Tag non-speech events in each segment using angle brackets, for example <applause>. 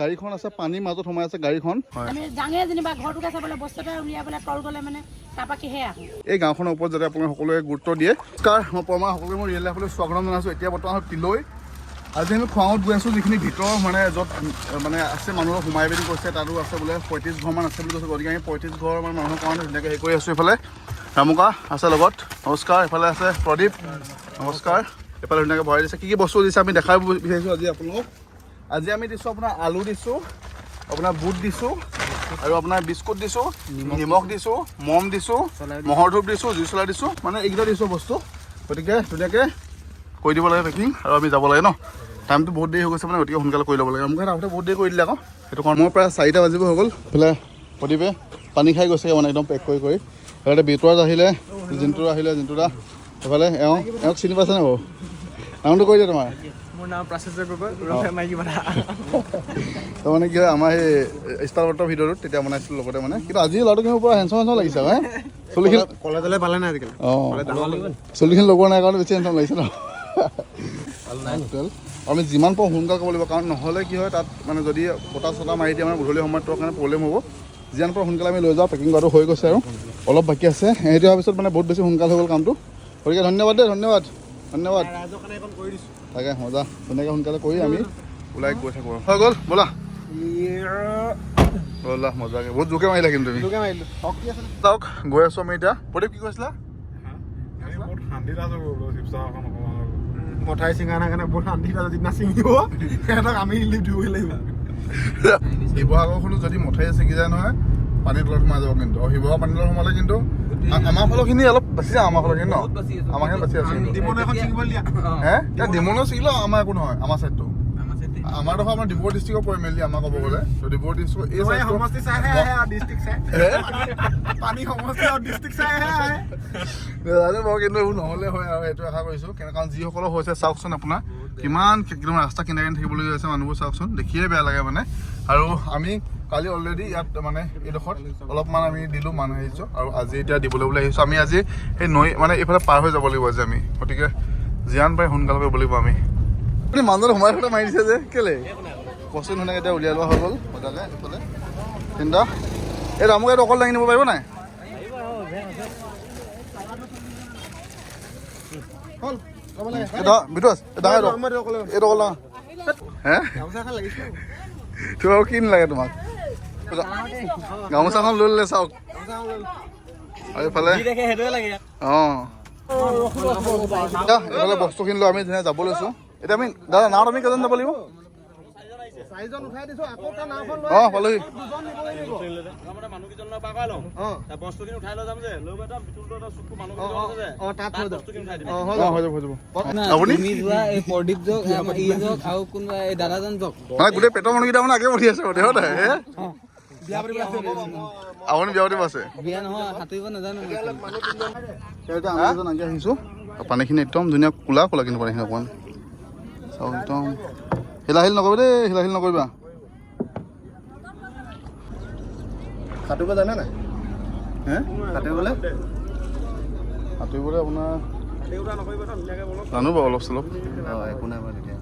গাড়ীখন আছে পানীৰ মাজত সোমাই আছে গাড়ীখন। আমি যাঙে যেনিবা ঘৰটোকে চাবলৈ বস্তু এটা উলিয়াই পেলাই তল গ'লে মানে এই গাঁওখনৰ ওপৰত যাতে আপোনালোকে সকলোৱে গুৰুত্ব দিয়ে। নমস্কাৰ মই পৰমা সকলোকে মই ৰিয়েল লাইফলৈ স্বাগতম জনাইছোঁ। এতিয়া বৰ্তমান তিলৈ। আজি আমি খোৱাঙত গৈ আছোঁ যিখিনি ভিতৰৰ মানে য'ত মানে আছে মানুহ সোমাই পিনি কৈছে তাতো আছে বোলে পঁয়ত্ৰিছ ঘৰমান আছে বুলি কৈছে। গতিকে আমি পঁয়ত্ৰিছ ঘৰ মানে মানুহৰ কাৰণে ধুনীয়াকৈ হেৰি কৰি আছোঁ এইফালে। ৰামুকা আছে লগত। নমস্কাৰ এইফালে আছে প্ৰদীপ। নমস্কাৰ। এইফালে ধুনীয়াকৈ ভৰাই দিছে। কি কি বস্তু দিছে আমি দেখাব বিচাৰিছোঁ আজি আপোনালোকক। আজি আমি দিছোঁ আপোনাৰ আলু দিছোঁ আপোনাৰ বুট দিছোঁ আৰু আপোনাৰ বিস্কুট দিছোঁ নিমখ দিছোঁ। মম দিছোঁ মহৰ ধূপ দিছোঁ জুই চলাই দিছোঁ মানে এইকেইটা দিছোঁ বস্তু। গতিকে ধুনীয়াকৈ কৰি দিব লাগে পেকিং আৰু আমি যাব লাগে ন। টাইমটো বহুত দেৰি হৈ গৈছে মানে গতিকে সোনকালে কৰি ল'ব লাগে। মোক আগতে বহুত দেৰি কৰি দিলে আকৌ। সেইটো কাৰণ মোৰ প্ৰায় চাৰিটা বাজিব হৈ গ'ল। এইফালে প্ৰদীপে পানী খাই গৈছে মানে একদম পেক কৰি কৰি। এইফালে বিটুৱাজ আহিলে জিন্টুৰ আহিলে জিন্টুদা। এইফালে এওঁ এওঁক চিনি পাইছেনে বাৰু? নামটো কৈ দিয়ে তোমাৰ। মোৰ নাম প্ৰাচেশ্বৰ গগৈ ৰফে মাইকী বাধা <laughs> তাৰ মানে কি হয় আমাৰ সেই ষ্টাৰ বটৰ ভিডিঅ'টোত তেতিয়া বনাইছিলোঁ লগতে মানে। কিন্তু আজি ল'ৰাটো কিন্তু পুৰা হেণ্ডচম হেণ্ডচম লাগিছে হে। চুলিখিনি কলেজলৈ পালে নাই আজিকালি? অঁ। চুলিখিনি লগোৱা নাই কাৰণে বেছি হেণ্ডচম লাগিছে ন? <laughs> আমি যিমান পাৰোঁ সোনকাল কৰিব লাগিব কাৰণ নহ'লে কি হয় তাত মানে যদি বতাহ চতাহ মাৰি দিয়ে মানে গধূলি সময়ত তোৰ কাৰণে প্ৰব্লেম হ'ব। যিমান পাৰোঁ সোনকালে আমি লৈ যাওঁ পেকিং কৰাটো হৈ গৈছে আৰু। অলপ বাকী আছে। সেইটো হোৱাৰ পিছত মানে বহুত বেছি সোনকাল হৈ গ'ল কামটো। গতিকে ধন্যবাদ দেই ধন্যবাদ। ধন্যবাদ। তাকে মজা ধুনীয়াকৈ সোনকালে কৰি আমি ওলাই গৈ থাকোঁ। হৈ গ'ল ব'লা। ব'লা মজাকৈ। বহুত জোকে মাৰিলা কিন্তু তুমি। চাওক গৈ আছোঁ আমি এতিয়া। প্ৰদীপ কি কৈছিলা? মঠাই চিঙা নাই কাৰণে বহুত শান্তি আছে যিদিনা ছিঙিব সিহঁতক আমি লিফ্ট দিবই লাগিব। শিৱসাগৰখনো যদি মঠাই ছিগি যায় নহয় পানীৰ তলত সোমাই যাব কিন্তু। আৰু শিৱসাগৰ পানীৰ তলত সোমালে কিন্তু আমাৰ ফালৰখিনি অলপ বাচিছে আমাৰ ফালৰখিনি ন? আমাৰখিনি বাচি আছে। হে? এতিয়া ডিমনো চিঙিলেও আমাৰ একো নহয় আমাৰ চাইডটো যিসকলৰ হৈছে চাওকচোন আপোনাৰ কিমান একদম ৰাস্তা কিনাৰে থাকিবলগীয়া হৈছে মানুহবোৰ চাওকচোন। দেখিয়ে বেয়া লাগে মানে। আৰু আমি কালি অলৰেডি ইয়াত মানে এইডোখৰত অলপমান আমি দিলোঁ মানুহ আহিছোঁ আৰু আজি এতিয়া দিবলৈ বুলি আহিছোঁ। আমি আজি সেই নৈ মানে এইফালে পাৰ হৈ যাব লাগিব আজি আমি। গতিকে যিমান পাৰে সোনকালে কৰিব লাগিব আমি। আপুনি মানুহত সোমাই সোমাই মাৰি দিছে যে কেলে? কচোন ধুনীয়াকৈ এতিয়া উলিয়াই লোৱা হৈ গ'ল মজাকৈ এইফালে। চিন্তা এই ৰামুক এইটো অকল দাঙি নিব পাৰিব নাই? লাগে। এইটো ক'লা হে? কি নালাগে তোমাক? গামোচাখন লৈ ল'লে চাওক। আৰু এইফালে অঁ। এইফালে বস্তুখিনি লৈ আমি ধুনীয়া যাব লৈছোঁ। এতিয়া আমি দাদা নাৱত আমি কেইজন যাব লাগিব? অঁ পালোহি। মানে গোটেই পেটৰ মানুহকেইটা মানে আগে পঠি আছে আপুনি বিয়া পাতিব আছে। নহয় সাঁতুৰিব নাজানো মই। এতিয়া আমি এজন আগে আহিছোঁ। আৰু পানীখিনি একদম ধুনীয়া কোলা কোলা কিন্তু পানীখিনি অকণমান চাওক একদম। হিলা হিল নকৰিবা দেই হিলা হিল নকৰিবা। সাঁতুৰিব জানে নাই? হে? সাঁতুৰিবলৈ? সাঁতুৰিবলৈ আপোনাৰ জানো বাৰু অলপ চলপ। একো নাই বাৰু তেতিয়া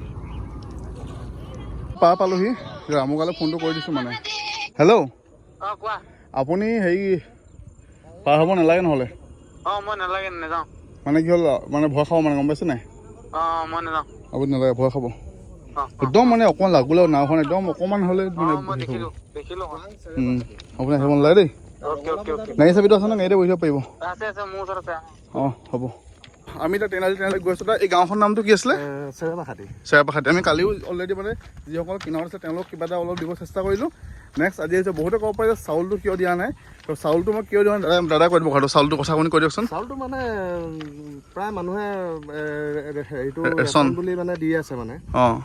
পাৰ পালোহি ৰামুগালে ফোনটো কৰি দিছোঁ মানে। হেল্ল' অঁ কোৱা। আপুনি হেৰি পাৰ হ'ব নালাগে নহ'লে? অঁ মই নালাগে নাযাওঁ। মানে কি হ'ল মানে ভয় খাব মানে গম পাইছে নাই? অঁ মই নাযাওঁ। আপুনি নালাগে ভয় খাব। একদম মানে অকণমান লাগোলে নাওখন একদম অকণমান হ'লে মানে আপুনি আহিব নালাগে দেই। গাড়ী চাবিটো আছে ন? গাড়ীতে বহি থাকিব পাৰিব। অঁ। হ'ব। আমি এতিয়া ট্ৰেইনালি ট্ৰেইনালি গৈ আছোঁ। এই গাঁওখনৰ নামটো কি আছিলে? চেৰেপা খাটি চেৰাপাখাতি আমি কালিও অলৰেডি মানে যিসকল কিনাৰত আছে তেওঁলোকক কিবা এটা অলপ দিব চেষ্টা কৰিলোঁ। নেক্সট আজি আহিছে বহুতে ক'ব পাৰে যে চাউলটো কিয় দিয়া নাই। তো চাউলটো মই কিয় দিয়া নাই? দাদা দাদা কৈ দিব কথাটো চাউলটো কথা কৈ দিয়কচোন। চাউলটো মানে প্ৰায় মানুহে হেৰিটো ৰেচন। বুলি মানে দি আছে মানে। অঁ।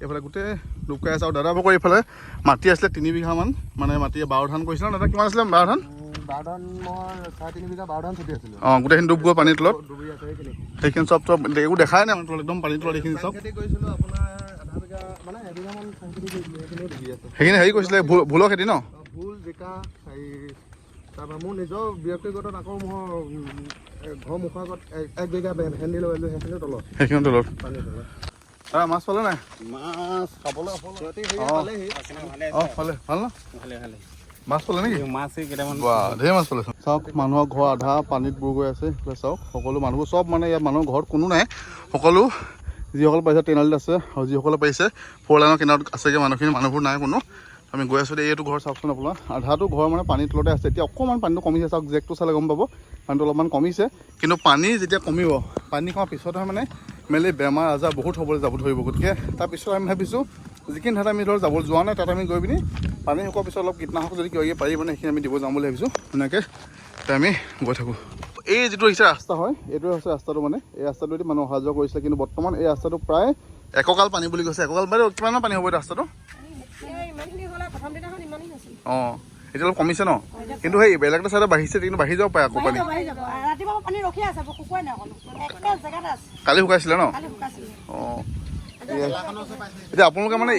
এইফালে গোটেই ডুবকাই আছে আৰু দাদা ভাগৰ এইফালে মাটি আছিলে তিনি বিঘামান মানে মাটি বাৰ ধান কৰিছিলে। দাদা কিমান আছিলে বাৰ ধান? অঁ গোটেইখিনি ডুব গৈ পানীৰ তলত। সেইখিনি। সেইখিনি চব চব একো দেখাই নাই মানে তলত একদম পানীৰ তলত এইখিনি চব। সেইখিনি হেৰি কৰিছিলে ভুল ভুলৰ খেতি ন? ভোল জিকা হেৰি তাৰপৰা মোৰ নিজৰ ব্যক্তিগত আকৌ মোৰ ঘৰৰ মুখৰ আগত এক বিঘা ভেন্দি লগালোঁ সেইখিনিও তলত। সেইখিনি তলত। পানীৰ তলত। দাদা মাছ পালে নাই? মাছ খাবলৈ অঁ। পালে ভাল ন? ভালে ভালে। মাছ পালে নেকি? মাছ কেইটামান বা ধেৰ মাছ পালে চাওক মানুহৰ ঘৰ আধা পানীত বুৰ গৈ আছে চাওক সকলো মানুহবোৰ চব মানে ইয়াত মানুহৰ ঘৰত কোনো নাই। সকলো যিসকল পাৰিছে ট্ৰেইনালিত আছে আৰু যিসকলে পাৰিছে ফ'ৰ লাইনৰ কিনাৰত আছেগৈ, মানুহখিনি, মানুহবোৰ নাই কোনো। আমি গৈ আছোঁ এইটো ঘৰ চাওকচোন আপোনাৰ। আধাটো ঘৰ মানে পানীৰ তলতে আছে। এতিয়া অকণমান পানীটো কমিছে চাওক, জেকটো চালে গম পাব। পানীটো অলপমান কমিছে। কিন্তু পানী যেতিয়া কমিব, পানী কমাৰ পিছতহে মানে মেলি বেমাৰ আজাৰ বহুত হ'বলৈ যাব ধৰিব গতিকে। তাৰপিছত আমি ভাবিছোঁ, যিখিনি ঠাইত আমি ধৰক যাব যোৱা নাই, তাত আমি গৈ পিনি পানী শুকোৱাৰ পিছত অলপ কীটনাশক যদি কিবা কিবি পাৰি মানে সেইখিনি আমি দিব যাম বুলি ভাবিছোঁ। ধুনীয়াকৈ। আমি গৈ থাকোঁ। এই যিটো আহিছে ৰাস্তা হয় এইটোৱে হৈছে ৰাস্তাটো মানে। এই ৰাস্তাটোৱেদি মানুহ অহা যোৱা কৰিছিলে কিন্তু বৰ্তমান এই ৰাস্তাটো প্ৰায় এককাল পানী বুলি কৈছে। এককাল বাইদেউ কিমানৰ পানী হ'ব এই ৰাস্তাটো? অঁ এতিয়া অলপ কমিছে ন? কিন্তু সেই বেলেগ এটা চাইডে বাঢ়িছে কিন্তু বাঢ়ি যাব পাৰে আকৌ পানী। কালি শুকাইছিলে ন? অঁ। এতিয়া আপোনালোকে মানে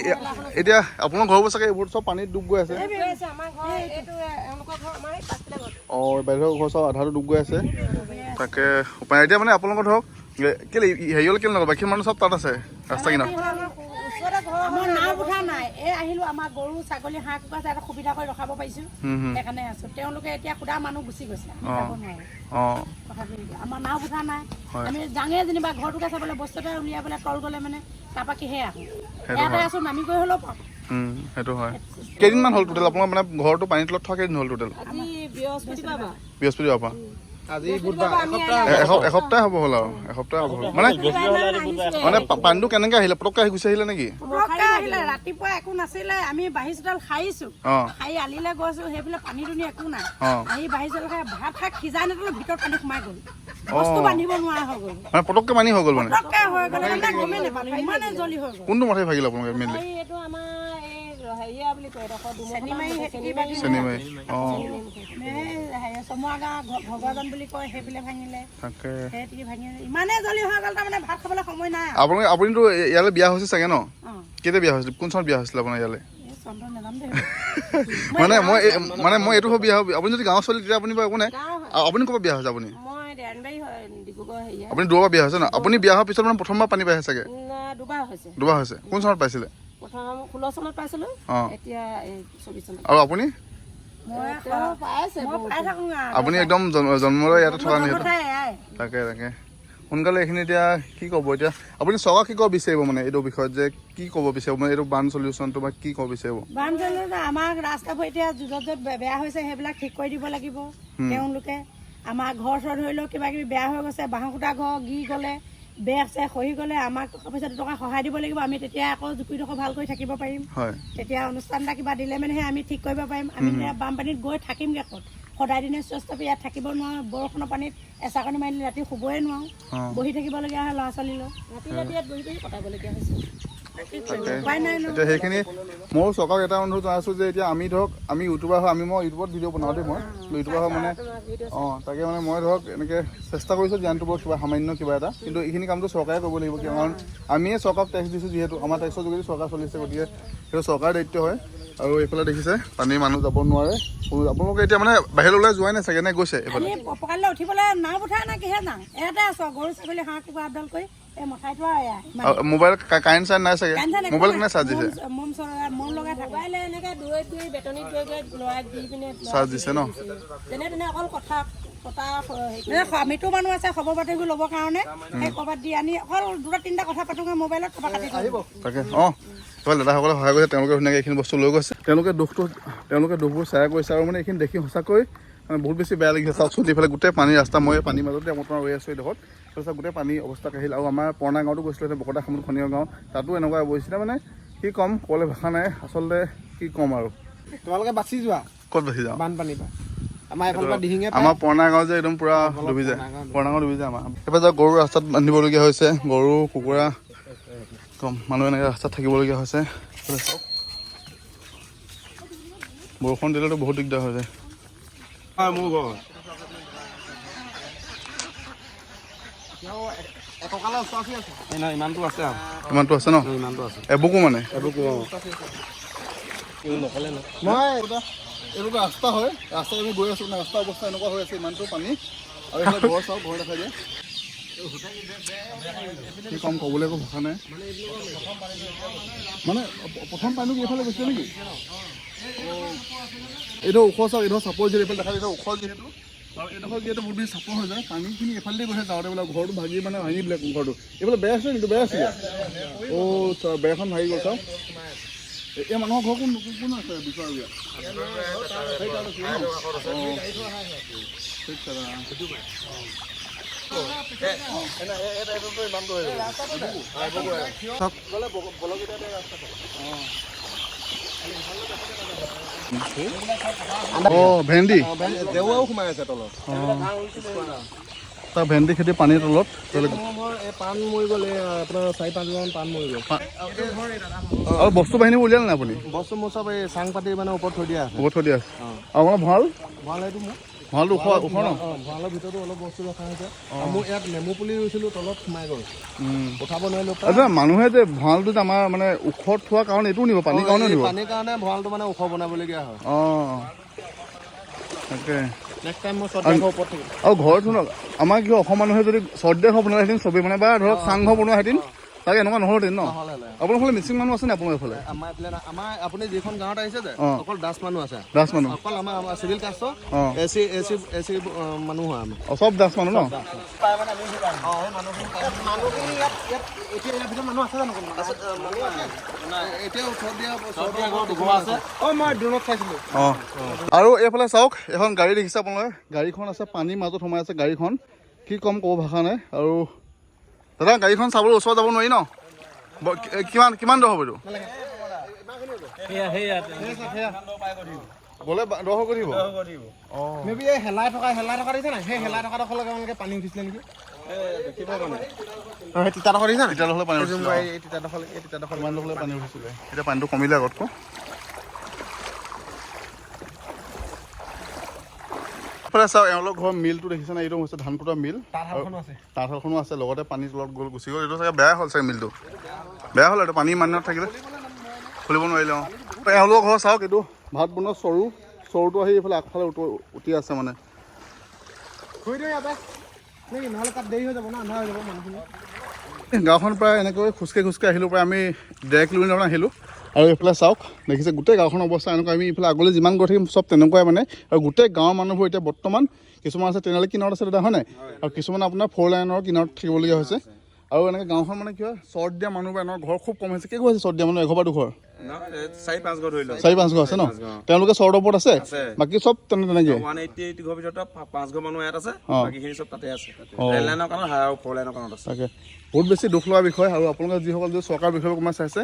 এতিয়া আপোনালোকৰ ঘৰবোৰ চাগে, এইবোৰ চব পানীত ডুব গৈ আছে। অঁ, বাইদেউৰ ঘৰ চব আধাটো ডুব গৈ আছে। তাকে উপায়। এতিয়া মানে আপোনালোকৰ ধৰক কেলে হেৰিয়লৈ কেলে নগ'ল বাকী মানুহ চব তাত আছে, ৰাস্তা কিনাৰত। আমাৰ নাও উঠা নাই। এই আহিলো আমাৰ গৰু ছাগলী হাঁহ কুকুৰা আছে এটা সুবিধা কৰি ৰখাব পাৰিছো। সেইকাৰণে আছো। তেওঁলোকে এতিয়া সুধা মানুহ গুচি গৈছে। আমাৰ নাও উঠা নাই। আমি যাঙে যেনিবা ঘৰটোকে চাবলৈ বস্তু এটা উলিয়াই পেলাই তল গ'লে মানে তাৰপৰা কিহে আহোঁ? ইয়াতে। আছো নামি গৈ হ'লেও উম, সেইটো হয়। কেইদিনমান হ'ল টোটেল? আপোনাৰ মানে ঘৰটো পানীৰ তলত থকা কেইদিন হ'ল টোটেল। বৃহস্পতিবাৰ। পৰা? আজি বুধবাৰ এসপ্তাহ হ'ব। হ'ল আৰু এসপ্তাহ হ'ব হ'ল। মানে মানে পানীটো কেনেকৈ আহিলে? পটককৈ আহি গুচি আহিলে নেকি? পটককে আহিলে। ৰাতিপুৱা একো নাছিলে। আমি সাৰিছো অঁ। সাৰি আলিলে গৈছো সেইফালে পানী দুনি একো নাই। অঁ। আহি বাঢ়ি খাই ভাত খাই সিজাই নাথাকিলো ভিতৰত পানী সোমাই গ'ল। বস্তু বান্ধিব নোৱাৰা হৈ গ'ল। মানে পটককৈ পানী হৈ গ'ল মানে? মানে কোনটো মাথাই ভাগিলে আপোনালোকে মেইনলি এইটো আমাৰ এই হেৰিয়া বুলি কয় এডোখৰ চেনিমাৰি চেনিমাৰি চেনিমাৰি অঁ। চমুৱা গাঁও ভগৱান বুলি কয় সেইবিলাক ভাঙিলে। সেইটি ভাঙিলে ইমানে জ্বলি হৈ গ'ল তাৰমানে ভাত খাবলৈ সময় নাই। আৰু আপোনালোকে আপুনিতো ইয়ালৈ বিয়া হৈছে চাগে ন? কেতিয়া বিয়া হৈছিল? কোন চনত বিয়া হৈছিলে আপোনাৰ ইয়ালৈ? <laughs> মানে মই মানে মই এইটো বিয়া হ'ব আপুনি যদি গাঁৱৰ ছোৱালী তেতিয়া আপুনি বাৰু একো নাই। আপুনি ক'ৰ বিয়া হৈছে আপুনি? আপুনি দূৰৰ পৰা বিয়া হৈছে ন? আপুনি বিয়া হোৱাৰ পিছত মানে প্ৰথমবাৰ পানী পাইছে চাগে? দুবাৰ দুবাৰ হৈছে। কোন চনত পাইছিলে? প্ৰথম ষোল্ল চনত পাইছিলোঁ। এতিয়া চৌবিছ চনত। আৰু আপুনি? আপুনি একদম জন্ম- জন্মলৈ ইয়াতে থকা এয়াই। তাকে তাকে। সোনকালে এইখিনি এতিয়া কি ক'ব এতিয়া? আপুনি চৰকাৰক কি ক'ব বিচাৰিব মানে এইটো বিষয়ত যে কি ক'ব বিচাৰিব? মানে এইটো বান চলিউশ্যনটো বা কি ক'ব বিচাৰিব? বানচলিত আমাক ৰাস্তাবোৰ এতিয়া য'ত য'ত বেয়া হৈছে সেইবিলাক ঠিক কৰি দিব লাগিব। তেওঁলোকে আমাৰ ঘৰ চৰ ধৰি লওক কিবা কিবি বেয়া হৈ গৈছে বাঁহ কুটা ঘৰ গি গ'লে। বেৰ চেৰ খহি গ'লে আমাক টকা পইচা দুটকা সহায় দিব লাগিব আমি তেতিয়া আকৌ জুপিডোখৰ ভাল কৰি থাকিব পাৰিম। হয়। তেতিয়া অনুষ্ঠান এটা কিবা দিলে মানেহে আমি ঠিক কৰিব পাৰিম। আমি বানপানীত গৈ থাকিমগৈ ক'ত? সদায় দিনে সুস্থ ইয়াত থাকিব নোৱাৰোঁ বৰষুণৰ পানীত এচাকনি মাৰিলে ৰাতি শুবই নোৱাৰোঁ। বহি থাকিবলগীয়া হয় ল'ৰা ছোৱালীলৈ ৰাতি ৰাতি ইয়াত বহি বহি কটাবলগীয়া হৈছে। এতিয়া সেইখিনি ময়ো চৰকাৰক এটা অনুৰোধ জনাইছোঁ যে এতিয়া আমি ধৰক আমি ইউটিউবাৰ হয় আমি মই ইউটিউবত ভিডিঅ' বনাওঁ দেই মই ইউটিউবাৰ হয় মানে অঁ তাকে মানে মই ধৰক এনেকৈ চেষ্টা কৰিছোঁ জ্ঞানটো বৰ কিবা সামান্য কিবা এটা। কিন্তু এইখিনি কামটো চৰকাৰে কৰিব লাগিব কাৰণ আমিয়ে চৰকাৰক টেক্স দিছোঁ যিহেতু আমাৰ টেক্সৰ যোগেদি চৰকাৰ চলিছে গতিকে সেইটো চৰকাৰৰ দায়িত্ব হয়। আৰু এইফালে দেখিছে পানী মানুহ যাব নোৱাৰে। আপোনালোকে এতিয়া মানে বাহিৰলৈ ওলাই যোৱাই নাই চাগে নে গৈছে এইফালে? উঠিবলৈ নাও উঠাই নাই কিহে যাওঁ ইয়াতে আছো গৰু ছাগলী হাঁহ কুকুৰা আপডাল কৰি মোবাইল কাৰেণ্ট চাৰেণ্ট নাই চাগে? মোবাইল। কোনে চাৰ্জ দিছে? চাৰ্জ দিছে ন? কথা পতা মৃত্যু মানুহ আছে খবৰ পাতিবোৰ ল'বৰ কাৰণে। সেই ক'ৰবাত দি আনি অকল দুটা তিনিটা কথা পাতোগৈ মোবাইলত কাটি দিব তাকে অঁ। এইফালে দাদাসকলে সহায় কৰিছে তেওঁলোকে ধুনীয়াকৈ এইখিনি বস্তু লৈ গৈছে। তেওঁলোকে দুখটো তেওঁলোকে দুখবোৰ শ্বেয়াৰ কৰিছে আৰু মানে এইখিনি দেখি সঁচাকৈ মানে বহুত বেছি বেয়া লাগিছে। চাওকচোন এইফালে গোটেই পানী ৰাস্তা মই পানীৰ মাজতে বৰ্তমান ৰৈ আছোঁ এইডোখৰত। তাৰপিছত গোটেই পানী অৱস্থা কাহিল আৰু আমাৰ পুৰণা গাঁৱতো গৈছিলোঁ এতিয়া বকতা সামুদ খনীয় গাঁও তাতো এনেকুৱা অৱস্থা মানে কি ক'ম ক'বলৈ ভাষা নাই আচলতে কি ক'ম আৰু। তোমালোকে বাচি যোৱা? ক'ত বাচি যাওঁ? বানপানীৰ পৰা। আমাৰ পুৰণা গাঁও যে একদম পূৰা ডুবি যায়। পুৰণা গাঁও ডুবি যায় আমাৰ। এইফালে যে গৰু ৰাস্তাত বান্ধিবলগীয়া হৈছে। গৰু কুকুৰা কম মানুহ এনেকৈ ৰাস্তাত থাকিবলগীয়া হৈছে। বৰষুণ দিলেতো বহুত দিগদাৰ হৈ যায়। মোৰ ঘৰ। ইমানটো আছে। ইমানটো আছে ন? ইমানটো আছে। এবুকো মানে? এইবোৰ মই এইটো ৰাস্তা হয়। ৰাস্তাত আমি গৈ আছোঁ ৰাস্তাৰ অৱস্থা এনেকুৱা হৈ আছে ইমানটো পানী। আৰু এইফালে ঘৰ চাওক ঘৰ দেখাই দিয়ে কি ক'ম ক'বলৈ একো ভাষা নাই। মানে প্ৰথম পানীটো এইফালে গৈছিলে নেকি। এইটো ওখ চাওক এইডোখৰ চাপৰ যিহেতু এইফালে দেখা যায় এইটো ওখ যিহেতু। আৰু এইডোখৰ যিহেতু বহুত বেছি চাপৰ হৈ যায় পানীখিনি এইফালেদি গৈছে যাওঁতে বোলে ঘৰটো ভাগি মানে ভাঙি দিলে ঘৰটো। এইফালে বেয়া আছিলে নেকি বেয়া আছিলে। অ' চা- বেয়াখন ভাগি গ'ল চাওক। এই- মানুহৰ ঘৰ কোন কোন- আছে আছিলে ঠিক আছে, অ'। ভেন্দি সোমাই আছে তলত। তাৰ ভেন্দি খেতি পানীৰ তলত? পাণ মৰি গ'ল আপোনাৰ চাৰি পাঁচজন পাণ মৰি গ'ল। আৰু বস্তু বাহিনীবোৰ উলিয়ালে নাই আপুনি? বস্তু মোৰ চব এই চাং পাতি মানে ওপৰত থৈ দিয়া আছে। হ'ব থৈ দিয়া আছে। আৰু আপোনাৰ ভঁৰাল ভঁৰাল মোৰ। ভঁৰালটো ওখ ওখ ন? অঁ ভঁৰালৰ ভিতৰতো অলপ বস্তু ৰখা হৈছে। আৰু মোৰ ইয়াত নেমু পুলি ৰুইছিলোঁ তলত সোমাই গ'ল। উঠাব নোৱাৰিলোঁ। মানুহে যে ভঁৰালটো যে আমাৰ মানে ওখত থোৱা কাৰণে এইটোও নিব পানীৰ কাৰণেও নিব? পানীৰ কাৰণে ভঁৰালটো মানে ওখ বনাবলগীয়া হয়। অঁ তাকে। আৰু ঘৰত শুনক আমাৰ কি হয়, অসম মানুহে যদি চৰ্দে ঘৰ বনোৱাহেঁতেন চবেই মানে বা ধৰক চাংঘৰ বনোৱাহেঁতেন তাকে এনেকুৱা নহ'লহেঁতেন ন? নহ'লে আপোনাৰ ফালে মিচিং মানুহ আছে নে আপোনাৰ এইফালে আমাৰ এইফালে আমাৰ আপুনি যিখন গাঁৱত আহিছে যে অকল দাস মানুহ আছে। দাস মানুহ। অকল আমাৰ আমাৰ চিভিল কাষ্টৰ এ চি এ চি এ চি মানুহ হয় আমি চব দাস মানুহ ন? আৰু এইফালে চাওক এখন গাড়ী দেখিছে আপোনালোকে। গাড়ীখন আছে পানীৰ মাজত সোমাই আছে গাড়ীখন। কি ক'ম ক'ব ভাষা নাই। আৰু দাদা গাড়ীখন চাবলৈ ওচৰত যাব নোৱাৰি ন? কিমান কিমান দূৰ হ'ব এইটো? গ'লে দহ কৰি দিব? অঁ। মেবি এই হেলাই থকা হেলাই থকা দেখিছে নাই? সেই হেলাই থকা ডোখৰলৈকে আপোনালোকে পানী উঠিছিলে নেকি? মানে তিতা ডোখৰ দেখিছে নাই? তেতিয়া পানী উঠিছিলে এই তিতা ডোখৰ এই তিতা ডোখৰ কিমান দূৰলৈ পানী উঠিছিলে? এতিয়া পানীটো কমিলে আগতকৈ। এইফালে চাওক এওঁলোকৰ ঘৰৰ মিলটো দেখিছে নাই এইটো হৈছে ধান কুটা মিল। তাঁতশালখনো আছে। লগতে পানী তলত গ'ল গুচি গ'ল এইটো চাগে বেয়া হ'ল চাগে মিলটো। বেয়া হ'ল এইটো পানী ইমানত থাকিলে। খুলিব নোৱাৰিলে অঁ। এওঁলোকৰ ঘৰ চাওক এইটো ভাত বনোৱা চৰু চৰুটো আহি এইফালে আগফালে উঠ উঠি আছে মানে। গাঁওখন প্ৰায় এনেকৈ খোজকাঢ়ি খোজকাঢ়ি আহিলোঁ প্ৰায় আমি ডেৰ কিলোমিটাৰমান আহিলোঁ। আৰু এইফালে চাওক দেখিছে গোটেই গাঁওখনৰ অৱস্থা এনেকুৱা। আমি এইফালে আগলৈ যিমান গৈ থাকিম চব তেনেকুৱাই মানে। আৰু গোটেই গাঁৱৰ মানুহবোৰ এতিয়া বৰ্তমান কিছুমান আছে তেনেহ'লে কিনাৰত আছে দাদা হয় নাই? আৰু কিছুমান আপোনাৰ ফ'ৰ লাইনৰ কিনাৰত থাকিবলগীয়া হৈছে। আৰু এনেকৈ গাঁওখন মানে কি হয় চৰ্ট দিয়া মানুহবোৰ এনেকুৱা ঘৰ খুব কম হৈছে। কেইঘৰ আছে চৰ্ট দিয়া মানুহ? এঘৰ বা দুঘৰ? চাৰি পাঁচ ঘৰ আছে ন? তেওঁলোকে চৰ্টৰ ওপৰত আছে? বাকী চব তেনে তেনেকৈ? বহুত বেছি দুখ লগা বিষয় আৰু আপোনালোকে যিসকল যদি চৰকাৰ বিষয়ে অকণমান চাইছে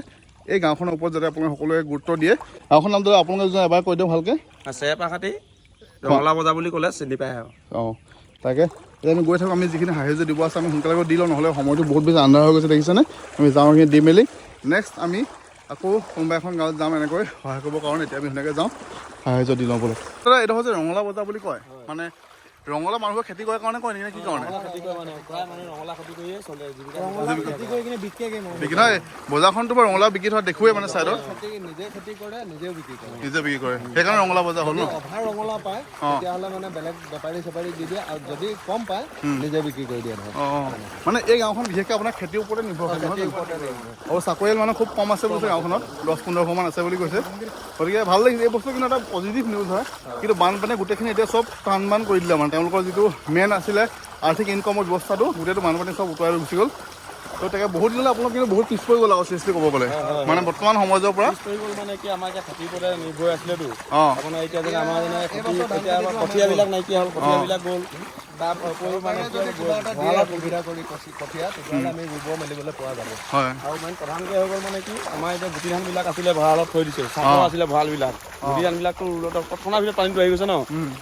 এই গাঁওখনৰ ওপৰত যাতে আপোনালোকে সকলোৱে গুৰুত্ব দিয়ে। গাঁওখনৰ নাম যাতে আপোনালোকে যদি এবাৰ কৈ দিওঁ ভালকৈ। আৰু চেৰপাখাতি ৰঙালা বজাৰ বুলি ক'লে চিনি পায় আৰু। অঁ তাকে। এতিয়া আমি গৈ থাকোঁ আমি যিখিনি সাহাৰ্য দিব আছে আমি সোনকালে গৈ দি লওঁ নহ'লে সময়টো বহুত বেছি আন্ধাৰ হৈ গৈছে দেখিছেনে? আমি যাওঁ সেইখিনি দি মেলি। নেক্সট আমি আকৌ কোনোবা এখন গাঁৱত যাম এনেকৈ সহায় কৰিবৰ কাৰণে এতিয়া আমি ধুনীয়াকৈ যাওঁ। সাহাৰ্য দি লওঁ বোলে। দাদা এইডোখৰ যে ৰঙালাও বজাৰ বুলি কয় মানে ৰঙালাও মানুহে খেতি কৰাৰ কাৰণে কয় নেকি কি কাৰণে? খেতি কৰে প্ৰায় মানুহে খেতি কৰিয়ে খেতি কৰি কিনে বিক্ৰী নহয় বজাৰখনতো বাৰু ৰঙালাও বিক্ৰী থকা দেখোৱেই মানে ছাইডত খেতি নিজে খেতি কৰে নিজেও বিক্ৰী কৰে। নিজে বিক্ৰী কৰে। সেইকাৰণে ৰঙালাও বজাৰ হ'ল ন? অভাৰ ৰঙালাও পায়। তেতিয়াহ'লে মানে বেলেগ বেপাৰী চেপাৰী দি দিয়ে আৰু যদি কম পায় নিজে বিক্ৰী কৰি দিয়ে অঁ মানে এই গাঁওখন বিশেষকৈ আপোনাৰ খেতিৰ ওপৰতে নিৰ্ভৰশীল? আৰু চাকৰিয়াল মানুহ খুব কম আছে কৈছে গাঁওখনত দহ পোন্ধৰ ঘৰমান আছে বুলি কৈছে। গতিকে ভালো লাগিছে এই বস্তু কিন্তু এটা পজিটিভ নিউজ হয়। কিন্তু বানপানীয়ে গোটেইখিনি এতিয়া চব টান বান কৰি দিলে মানে। তেওঁলোকৰ যিটো মেইন আছিলে আৰ্থিক ইনকমৰ ব্যৱস্থাটো গোটেইটো বানপানী চব উটুৱাই গুচি গ'ল। ত' তাকে বহুত দিনলৈ আপোনালোক কিন্তু বহুত পিছ পৰি গ'ল আকৌ চিৰিয়াছলি ক'ব গ'লে। মানে বৰ্তমান সমাজৰ পৰা। মানে কি আমাৰ এতিয়া ওপৰতে নিৰ্ভৰ আছিলেতো। অঁ। আপোনাৰ এতিয়া যেনে আমাৰ যেনে খেতি এতিয়া আমাৰ কঠীয়াবিলাক নাইকিয়া হ'ল কঠীয়াবিলাক গ'ল। তাৰ উপৰিও মানে ভঁৰালত সুবিধা কৰি কঠীয়া তেতিয়াহ'লে আমি ৰুব মেলিবলৈ পৰা যাব। হয়। আৰু মেইন প্ৰধানকৈ হৈ গ'ল মানে কি আমাৰ এতিয়া গুটি ধানবিলাক আছিলে ভঁৰালত থৈ দিছে। চাপৰ আছিলে ভঁৰালবিলাক। গুটি ধানবিলাকতো তৎক্ষণাত ভিতৰত পানীটো আহি গৈছে ন।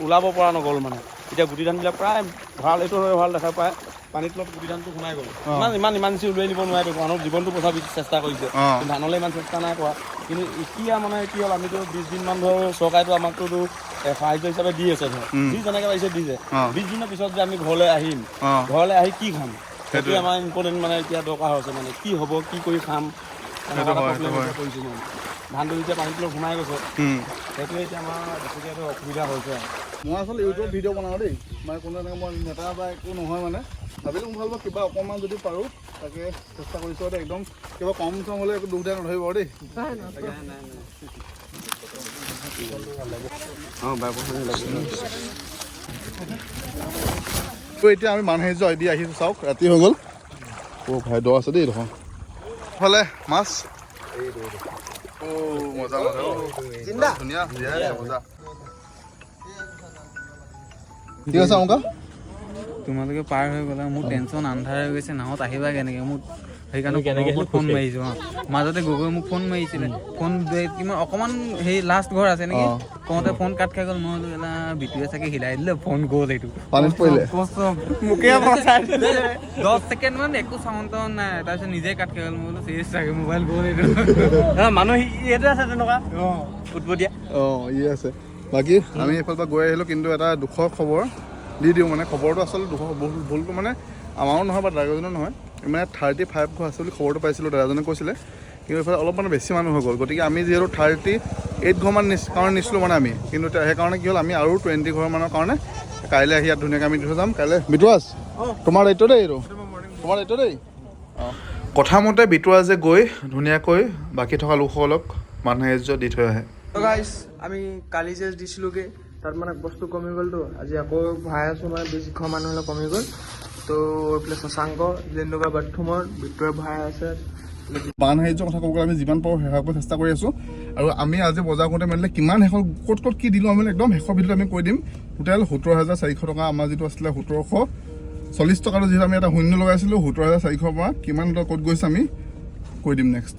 ওলাব পৰা নগ'ল মানে। এতিয়া গুটি ধানবিলাক প্ৰায় ভঁৰাল এইটো ভঁৰাল দেখা পায়। পানীৰ তলত গুটি ধানটো সোমাই গ'ল। ইমান ইমান ইমাৰ্জেঞ্চি উলিয়াই নিব নোৱাৰে মানুহৰ জীৱনটো বচাব চেষ্টা কৰিছে। ধানলৈ ইমান চেষ্টা নাই কৰা। কিন্তু এতিয়া মানে কি হ'ল আমিতো বিছ দিনমান ধৰ চৰকাৰেতো আমাকতো সাহাৰ্য হিচাপে দি আছে ধৰ। যি যেনেকৈ পাৰিছে দিছে। বিছ দিনৰ পিছত যে আমি ঘৰলৈ আহিম ঘৰলৈ আহি কি খাম? সেইটোৱে। সেইটোৱে আমাৰ ইম্পৰ্টেণ্ট মানে এতিয়া দৰকাৰ হৈছে মানে কি হ'ব কি কৰি খাম? কৰিছোঁ মানে। ধানটো যেতিয়া তলত সোমাই গৈছে। সেইটোৱে এতিয়া আমাৰ বেছিকৈ এইটো অসুবিধা হৈছে আৰু। মই আচলতে ইউটিউবত ভিডিঅ' বনাওঁ দেই। মানে কোনো এনেকৈ মই নেতা বা একো নহয় মানে। ভাবিলোঁ ভালো পাওঁ কিবা অকণমান যদি পাৰোঁ তাকে চেষ্টা কৰিছোঁ আৰু একদম কিবা কম চম হ'লে একো দুখ দিয়া নধৰিব দেই। অঁ বাইকৰ এতিয়া আমি মানুহ এযোৰ দি আহিছোঁ চাওক ৰাতি হৈ গ'ল। অ' ভাই দ আছে দেই দেখোন। ফালে মাছ মজা মজা। ধুনীয়া মজা তোমালোকে পাৰ হৈ গ'লা মোৰ টেনশ্যন আন্ধাৰ হৈ গৈছে নাৱত আহিবা কেনেকে? মোক সেইকাৰণে কেনেকে ফোন মাৰিছো অ। মাজতে গগৈ মোক ফোন মাৰিছিলে। ফোন কিমান অকমান সেই লাষ্ট ঘৰ আছে নেকি? কওঁতে ফোন কাট খাই গ'ল মই বোলো এলা বিটুৱে চাগে হিলাই দিলে ফোন গ'ল এইটো। দহ ছেকেণ্ড মান একো চাউণ্ড টাউণ্ড নাই তাৰপিছত নিজে কাট খাই গ'ল মই বোলো চিৰিয়াছ চাগে মোবাইল গ'ল এইটো। মানুহ এইটো আছে তেনেকুৱা? উৎপতীয়া? অঁ ই আছে। বাকী আমি এইফালৰ পৰা গৈ আহিলোঁ কিন্তু এটা দুখৰ খবৰ দি দিওঁ মানে খবৰটো আচলতে দুখ ভুল- ভুলটো মানে আমাৰো নহয় বা দাদাজনৰ নহয়। মানে থাৰ্টি ফাইভ ঘৰ আছে বুলি খবৰটো পাইছিলোঁ দাদাজনে কৈছিলে। কিন্তু এইফালে অলপ মানে বেছি মানুহ হৈ গ'ল। গতিকে আমি যিহেতু থাৰ্টি এইট ঘৰমান নিছ কাৰণে নিছিলোঁ মানে আমি। কিন্তু সেইকাৰণে কি হ'ল আমি আৰু টুৱেণ্টি ঘৰমানৰ কাৰণে কাইলৈ আহি ইয়াত ধুনীয়াকৈ আমি দি থৈ যাম। কাইলৈ বিটুৱাজ তোমাৰ দায়িত্ব দেই এইটো। তোমাৰ দায়িত্ব দেই। অঁ। কথামতে বিটুৱাজে গৈ ধুনীয়াকৈ বাকী থকা লোকসকলক মানুহ দি থৈ আহে। গাইছ আমি কালি যে দিছিলোঁগৈ তাত মানে বস্তু কমি গ'লতো। আজি আকৌ ভৰাই আছোঁ মানে বেছি ঘৰ মানুহ হ'লে কমি গ'ল। তো এইফালে শশাংক যেনেকুৱা বাথৰুমত ভিতৰে ভৰাই আছে। বান সাহায্যৰ কথা ক'ব গ'লে আমি যিমান পাৰোঁ শেষ কৰিব চেষ্টা কৰি আছোঁ। আৰু আমি আজি বজাৰ কৰোঁতে মেলিলে কিমান শেষত ক'ত ক'ত কি দিলোঁ আমি একদম শেষৰ ভিডিঅ'ত আমি কৈ দিম। টোটেল সোতৰ হাজাৰ চাৰিশ টকা আমাৰ যিটো আছিলে সোতৰশ চল্লিছ টকাটো যিহেতু আমি এটা শূন্য লগাইছিলোঁ সোতৰ হাজাৰ চাৰিশৰ পৰা কিমান ক'ত গৈছে আমি কৈ দিম নেক্সট